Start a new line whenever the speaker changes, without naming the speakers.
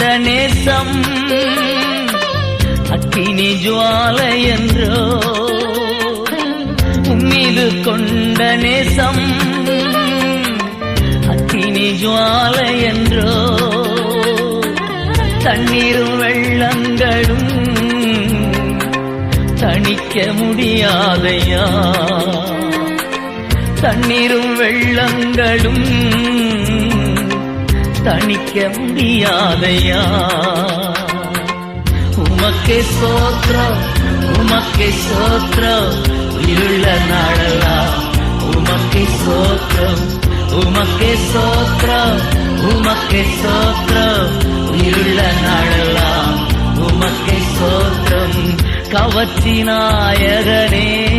கொண்ட நேசம். அக்கினி ஜுவாலை என்றோ உம்மீது கொண்ட நேசம். அக்கினி ஜுவாலை என்றோ தண்ணீரும் வெள்ளங்களும் தணிக்க முடியாதையா? தண்ணீரும் வெள்ளங்களும் தணிக்க முடியாதையா? உமக்கே சோத்ரம் உமக்கே சோத்ரம் உயிருள்ள நாளெல்லாம் உமக்கே சோத்ரம் உமக்கே சோத்ரம் உமக்கே சோத்ரம் உயிருள்ள நாளெல்லாம் உமக்கே சோத்ரம் கவச்சி நாயகனே.